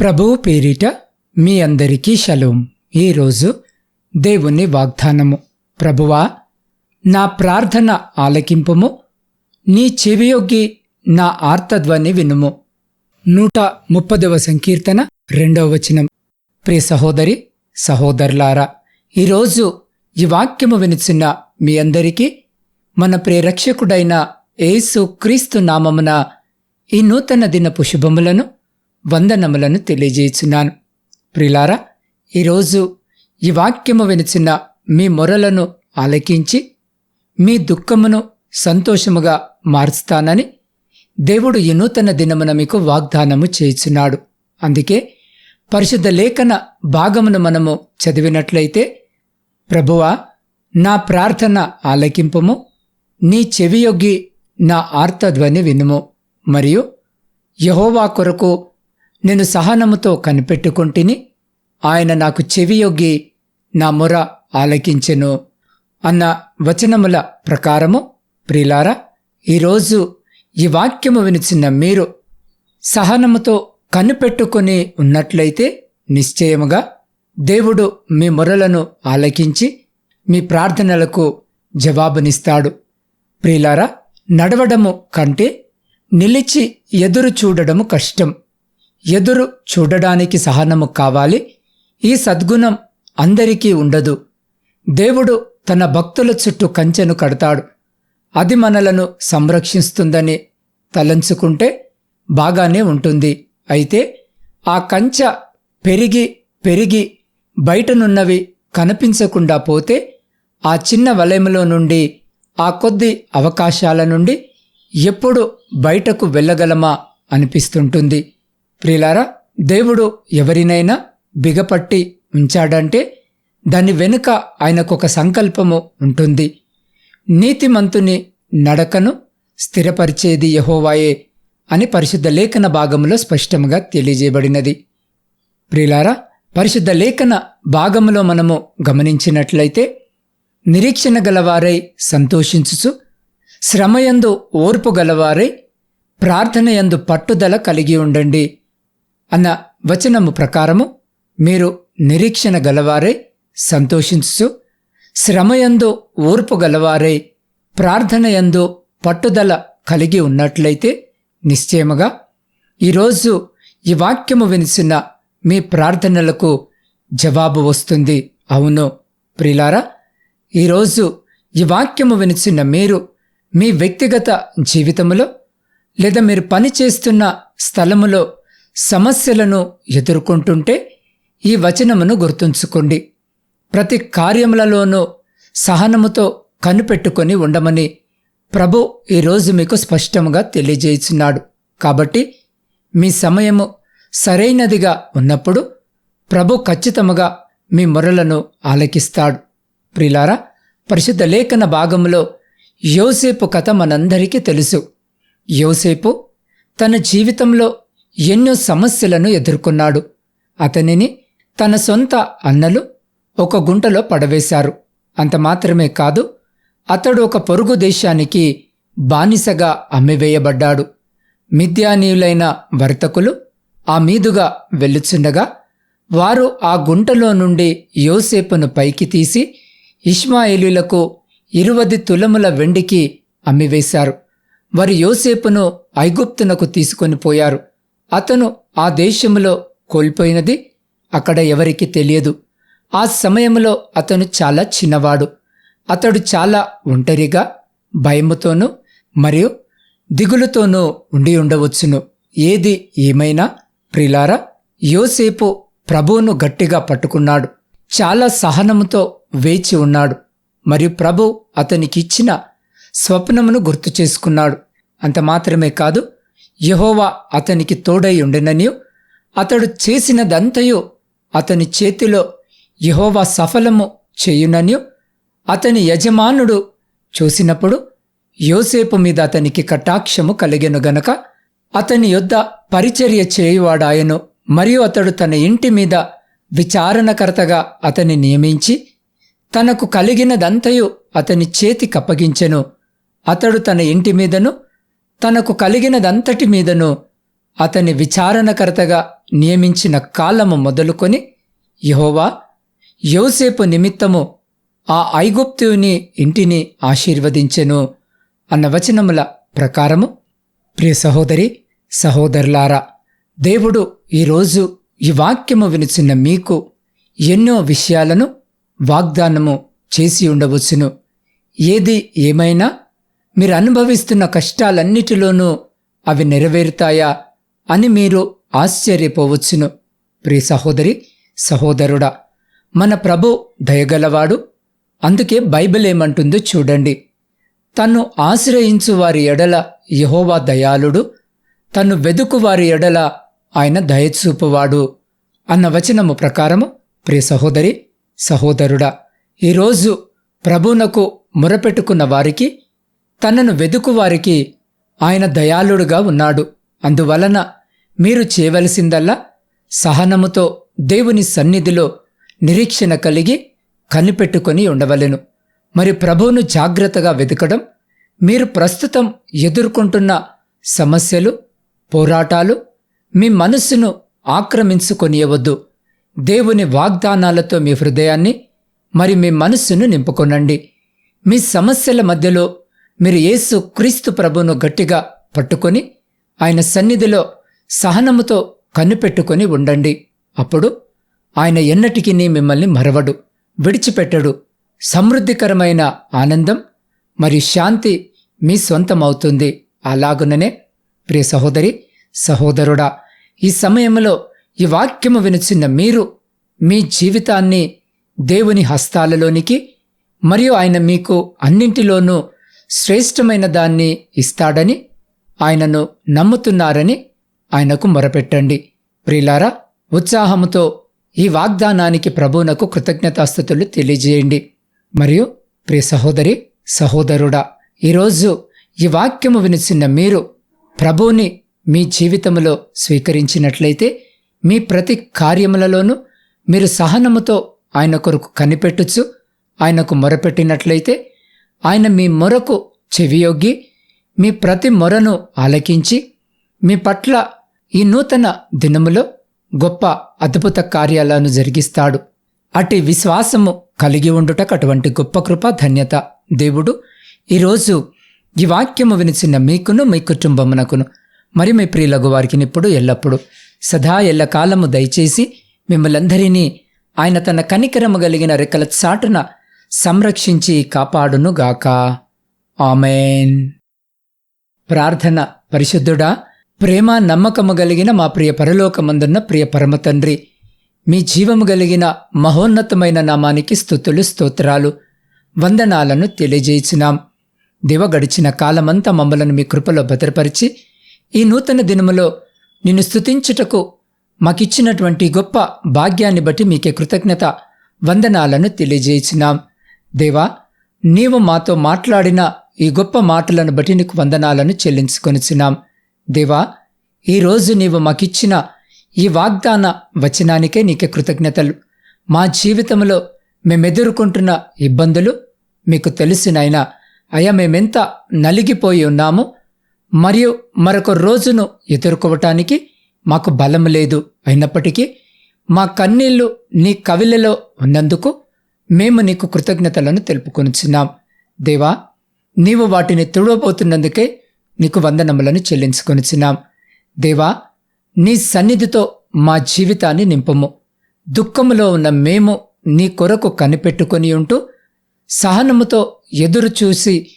ప్రభువు పేరిట మీ అందరికీ షలోం. ఈరోజు దేవుని వాగ్దానము. ప్రభువా నా ప్రార్థన ఆలకింపుము. నీ చెవియొగ్గి నా ఆర్తధ్వని వినుము. నూట ముప్పదవ సంకీర్తన రెండవ వచనం. ప్రియ సహోదరి సహోదరులారా ఈరోజు ఈ వాక్యము వినిచిన మీ అందరికీ మన ప్రియరక్షకుడైన యేసు క్రీస్తు నామమున ఈ నూతన దినపు శుభములను వందనములను తెలియజేయుచున్నాను. ప్రిలారా ఈరోజు ఈ వాక్యము వినిచిన మీ మొరలను ఆలకించి మీ దుఃఖమును సంతోషముగా మారుస్తానని దేవుడు ఈ నూతన దినమున మీకు వాగ్దానము చేయుచున్నాడు. అందుకే పరిశుద్ధ లేఖన భాగమును మనము చదివినట్లయితే ప్రభువా నా ప్రార్థన ఆలకింపము నీ చెవియొగ్గి నా ఆర్తధ్వని వినుము మరియు యహోవా కొరకు నేను సహనముతో కనిపెట్టుకుంటుని. ఆయన నాకు చెవియొగ్గి నా మొర ఆలకించెను అన్న వచనముల ప్రకారము ప్రిలారా ఈరోజు ఈ వాక్యము వినిచిన మీరు సహనముతో కనిపెట్టుకొని ఉన్నట్లయితే నిశ్చయముగా దేవుడు మీ మొరలను ఆలకించి మీ ప్రార్థనలకు జవాబునిస్తాడు. ప్రియులారా నడవడము కంటే నిలిచి ఎదురు చూడడము కష్టం. ఎదురు చూడడానికి సహనము కావాలి. ఈ సద్గుణం అందరికీ ఉండదు. దేవుడు తన భక్తుల చుట్టూ కంచెను కడతాడు. అది మనలను సంరక్షిస్తుందని తలంచుకుంటే బాగానే ఉంటుంది. అయితే ఆ కంచె పెరిగి పెరిగి బయటనున్నవి కనిపించకుండా పోతే ఆ చిన్న వలయములో నుండి ఆ కొద్ది అవకాశాల నుండి ఎప్పుడు బయటకు వెళ్ళగలమా అనిపిస్తుంటుంది. ప్రియులారా దేవుడు ఎవరినైనా బిగపట్టి ఉంచాడంటే దాని వెనుక ఆయనకొక సంకల్పము ఉంటుంది. నీతిమంతుని నడకను స్థిరపరిచేది యహోవాయే అని పరిశుద్ధ లేఖన భాగంలో స్పష్టంగా తెలియజేయబడినది. ప్రిలారా పరిశుద్ధ లేఖన భాగంలో మనము గమనించినట్లయితే నిరీక్షణ గలవారై సంతోషించుచు శ్రమయందు ఓర్పు గలవారై ప్రార్థనయందు పట్టుదల కలిగి ఉండండి. అన్న వచనము ప్రకారము మీరు నిరీక్షణ గలవారై సంతోషించు శ్రమయందు ఓర్పు గలవారై ప్రార్థనయందు పట్టుదల కలిగి ఉన్నట్లయితే నిశ్చయముగా ఈరోజు ఈ వాక్యము వినిసిన మీ ప్రార్థనలకు జవాబు వస్తుంది. అవును ప్రిలారా ఈరోజు ఈ వాక్యము వినిచిన మీరు మీ వ్యక్తిగత జీవితంలో లేదా మీరు పనిచేస్తున్న స్థలములో సమస్యలను ఎదుర్కొంటుంటే ఈ వచనమును గుర్తుంచుకోండి. ప్రతి కార్యములలోనూ సహనముతో కనిపెట్టుకొని ఉండమని ప్రభు ఈరోజు మీకు స్పష్టంగా తెలియజేస్తున్నాడు కాబట్టి మీ సమయము సరైనదిగా ఉన్నప్పుడు ప్రభు ఖచ్చితముగా మీ మొరలను ఆలకిస్తాడు. ప్రిలారా పరిశుద్ధ లేఖన భాగంలో యోసేపు కథ మనందరికీ తెలుసు. యోసేపు తన జీవితంలో ఎన్నో సమస్యలను ఎదుర్కొన్నాడు. అతనిని తన సొంత అన్నలు ఒక గుంటలో పడవేశారు. అంత మాత్రమే కాదు అతడు ఒక పొరుగు దేశానికి బానిసగా అమ్మివేయబడ్డాడు. మిథ్యానీయులైన వర్తకులు ఆ మీదుగా వెళ్ళుచుండగా వారు ఆ గుంటలో నుండి యోసేపును పైకి తీసి ఇష్మాయిలులకు ఇరువది తులముల వెండికి అమ్మివేశారు. వారు యోసేపును ఐగుప్తునకు తీసుకొని పోయారు. అతను ఆ దేశంలో కోల్పోయినది అక్కడ ఎవరికి తెలియదు. ఆ సమయంలో అతను చాలా చిన్నవాడు. అతడు చాలా ఒంటరిగా భయముతోనూ మరియు దిగులుతోనూ ఉండి ఉండవచ్చును. ఏది ఏమైనా ప్రిలారా యోసేపు ప్రభువును గట్టిగా పట్టుకున్నాడు. చాలా సహనముతో వేచి ఉన్నాడు. మరియు ప్రభు అతనికిచ్చిన స్వప్నమును గుర్తు చేసుకున్నాడు. అంత మాత్రమే కాదు యహోవా అతనికి తోడై ఉండెననియు అతడు చేసినదంతయు అతని చేతిలో యహోవా సఫలము చేయుననియు అతని యజమానుడు చూసినప్పుడు యోసేపు మీద అతనికి కటాక్షము కలిగెను గనక అతని యొద్ద పరిచర్య చేయువాడాయను. మరియు అతడు తన ఇంటి మీద విచారణకర్తగా అతని నియమించి తనకు కలిగినదంతయు అతని చేతికప్పగించెను అతడు తన ఇంటి మీదను తనకు కలిగినదంతటి మీదను అతని విచారణకర్తగా నియమించిన కాలము మొదలుకొని యహోవా యోసేపు నిమిత్తము ఆ ఐగుప్తుని ఇంటిని ఆశీర్వదించెను అన్న వచనముల ప్రకారము. ప్రియ సహోదరి సహోదరులారా దేవుడు ఈరోజు ఈ వాక్యము వినిచిన మీకు ఎన్నో విషయాలను వాగ్దానము చేసి ఉండవచ్చును. ఏది ఏమైనా మీరు అనుభవిస్తున్న కష్టాలన్నిటిలోనూ అవి నెరవేరుతాయా అని మీరు ఆశ్చర్యపోవచ్చును. ప్రియ సహోదరి సహోదరుడా మన ప్రభు దయగలవాడు. అందుకే బైబిల్ ఏమంటుందో చూడండి. తన్ను ఆశ్రయించు వారి ఎడల యహోవా దయాళుడు. తన్ను వెదుకు వారి ఎడల ఆయన దయచూపువాడు అన్న వచనము ప్రకారము ప్రియ సహోదరి సహోదరుడా ఈరోజు ప్రభునకు మొరపెట్టుకున్న వారికి తనను వెదుకువారికి ఆయన దయాళుడుగా ఉన్నాడు. అందువలన మీరు చేయవలసిందల్లా సహనముతో దేవుని సన్నిధిలో నిరీక్షణ కలిగి కనిపెట్టుకొని ఉండవలెను. మరి ప్రభువును జాగ్రత్తగా వెతకడం మీరు ప్రస్తుతం ఎదుర్కొంటున్న సమస్యలు పోరాటాలు మీ మనస్సును ఆక్రమించుకొనియవద్దు. దేవుని వాగ్దానాలతో మీ హృదయాన్ని మరి మీ మనస్సును నింపుకొనండి. మీ సమస్యల మధ్యలో మీరు యేసు క్రీస్తు ప్రభును గట్టిగా పట్టుకొని ఆయన సన్నిధిలో సహనముతో కన్నుపెట్టుకొని ఉండండి. అప్పుడు ఆయన ఎన్నటికీ మిమ్మల్ని మరవడు విడిచిపెట్టడు. సమృద్ధికరమైన ఆనందం మరియు శాంతి మీ సొంతమవుతుంది. అలాగుననే ప్రియ సహోదరి సహోదరుడా ఈ సమయంలో ఈ వాక్యము వినుచున్న మీరు మీ జీవితాన్ని దేవుని హస్తాలలోనికి మరియు ఆయన మీకు అన్నింటిలోనూ శ్రేష్టమైన దాన్ని ఇస్తాడని ఆయనను నమ్ముతున్నారని ఆయనకు మొరపెట్టండి. ప్రిలారా ఉత్సాహముతో ఈ వాగ్దానానికి ప్రభువునకు కృతజ్ఞతాస్థుతులు తెలియజేయండి. మరియు ప్రియ సహోదరి సహోదరుడా ఈరోజు ఈ వాక్యము వినిచిన మీరు ప్రభువుని మీ జీవితంలో స్వీకరించినట్లయితే మీ ప్రతి కార్యములలోనూ మీరు సహనముతో ఆయన కొరకు కనిపెట్టుచు ఆయనకు మొరపెట్టినట్లయితే ఆయన మీ మొరకు చెవియొగ్గి మీ ప్రతి మొరను ఆలకించి మీ పట్ల ఈ నూతన దినములో గొప్ప అద్భుత కార్యాలను జరిగిస్తాడు. అటి విశ్వాసము కలిగి ఉండుటకు అటువంటి గొప్ప కృప ధన్యత దేవుడు. ఈరోజు ఈ వాక్యము వినిచిన మీకును మీ కుటుంబమునకును మరి మీ ప్రియులగు వారికి ఇప్పుడు ఎల్లప్పుడు సదా ఎల్లకాలము దయచేసి మిమ్మలందరినీ ఆయన తన కనికరము కలిగిన రెక్కల చాటున సంరక్షించి కాపాడునుగాక. ఆమెన్. ప్రార్థన పరిశుద్ధుడా ప్రేమ నమ్మకము కలిగిన మా ప్రియ పరలోకమందున్న ప్రియ పరమ తండ్రి మీ జీవము కలిగిన మహోన్నతమైన నామానికి స్థుతులు స్తోత్రాలు వందనాలను తెలియజేయించినాం దివ గడిచిన కాలమంతా మమ్మలను మీ కృపలో భద్రపరిచి ఈ నూతన దినములో నిన్ను స్థుతించుటకు మాకిచ్చినటువంటి గొప్ప భాగ్యాన్ని బట్టి మీకే కృతజ్ఞత వందనాలను తెలియజేయించినాం దేవా నీవు మాతో మాట్లాడిన ఈ గొప్ప మాటలను బట్టి నీకు వందనాలను చెల్లించుకొనిచున్నాం. దేవా ఈరోజు నీవు మాకిచ్చిన ఈ వాగ్దాన వచనానికే నీకే కృతజ్ఞతలు. మా జీవితంలో మేమెదుర్కొంటున్న ఇబ్బందులు మీకు తెలిసినైనా అయ్యా మేమెంత నలిగిపోయి ఉన్నాము మరియు మరొక రోజును ఎదుర్కోవటానికి మాకు బలం లేదు. అయినప్పటికీ మా కన్నీళ్ళు నీ కవిలలో ఉన్నందుకు మేము నీకు కృతజ్ఞతలను తెలుపుకొనిచున్నాం. దేవా నీవు వాటిని తుడవబోతున్నందుకే నీకు వందనములను చెల్లించుకొనిచున్నాం. దేవా నీ సన్నిధితో మా జీవితాన్ని నింపము. దుఃఖములో ఉన్న మేము నీ కొరకు కనిపెట్టుకొని ఉంటూ సహనముతో ఎదురు చూసి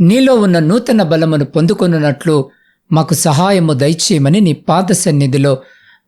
నీలో ఉన్న నూతన బలమును పొందుకొనున్నట్లు మాకు సహాయము దయచేయమని నీ పాద సన్నిధిలో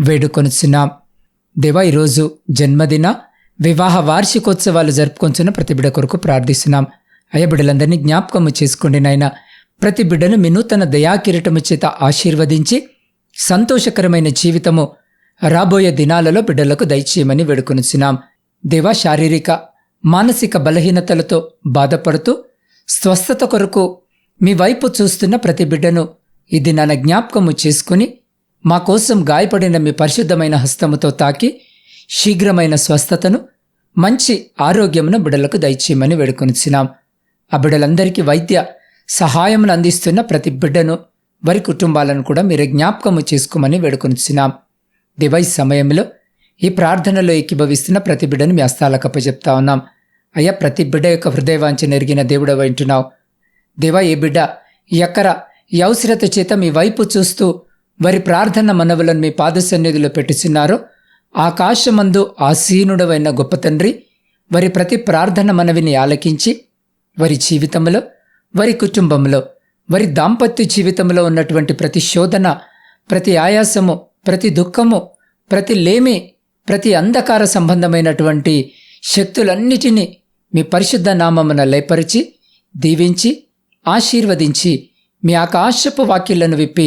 వేడుకొనుచున్నాం. దేవా ఈరోజు జన్మదిన వివాహ వార్షికోత్సవాలు జరుపుకొంచున్న ప్రతి బిడ్డ కొరకు ప్రార్థిస్తున్నాం. అయ్యబిడ్డలందరినీ జ్ఞాపకము చేసుకోండి నాయన ప్రతి బిడ్డను మీ నూతన దయాకిరటము చేత ఆశీర్వదించి సంతోషకరమైన జీవితము రాబోయే దినాలలో బిడ్డలకు దయచేయమని వేడుకొనిచున్నాం. దేవ శారీరక మానసిక బలహీనతలతో బాధపడుతూ స్వస్థత కొరకు మీ వైపు చూస్తున్న ప్రతి బిడ్డను ఇది నన్న జ్ఞాపకము చేసుకుని మా కోసం గాయపడిన మీ పరిశుద్ధమైన హస్తముతో తాకి శీఘ్రమైన స్వస్థతను మంచి ఆరోగ్యమును బిడలకు దయచేయమని వేడుకొనిచ్చినాం ఆ బిడలందరికీ వైద్య సహాయమును అందిస్తున్న ప్రతి బిడ్డను వారి కుటుంబాలను కూడా మీరు జ్ఞాపకము చేసుకోమని వేడుకొనిచ్చినాం దివై సమయంలో ఈ ప్రార్థనలో ఎక్కిభవిస్తున్న ప్రతి బిడ్డను మీ అస్తాలకప్ప చెప్తా ఉన్నాం. అయ్యా ప్రతి బిడ్డ యొక్క హృదయవాంఛ నెరిగిన దేవుడ వింటున్నావు దేవా ఏ బిడ్డ ఎక్కర ఈ అవసరత చేత మీ వైపు చూస్తూ వారి ప్రార్థన మనవులను మీ పాద సన్నిధిలో పెట్టుచున్నారో ఆకాశమందు ఆసీనుడవైన గొప్ప తండ్రి వారి ప్రతి ప్రార్థన మనవిని ఆలకించి వారి జీవితంలో వారి కుటుంబంలో వారి దాంపత్య జీవితంలో ఉన్నటువంటి ప్రతి శోధన ప్రతి ఆయాసము ప్రతి దుఃఖము ప్రతి లేమి ప్రతి అంధకార సంబంధమైనటువంటి శక్తులన్నిటినీ మీ పరిశుద్ధ నామమున లేపరిచి దీవించి ఆశీర్వదించి మీ ఆకాశపు వాక్యులను విప్పి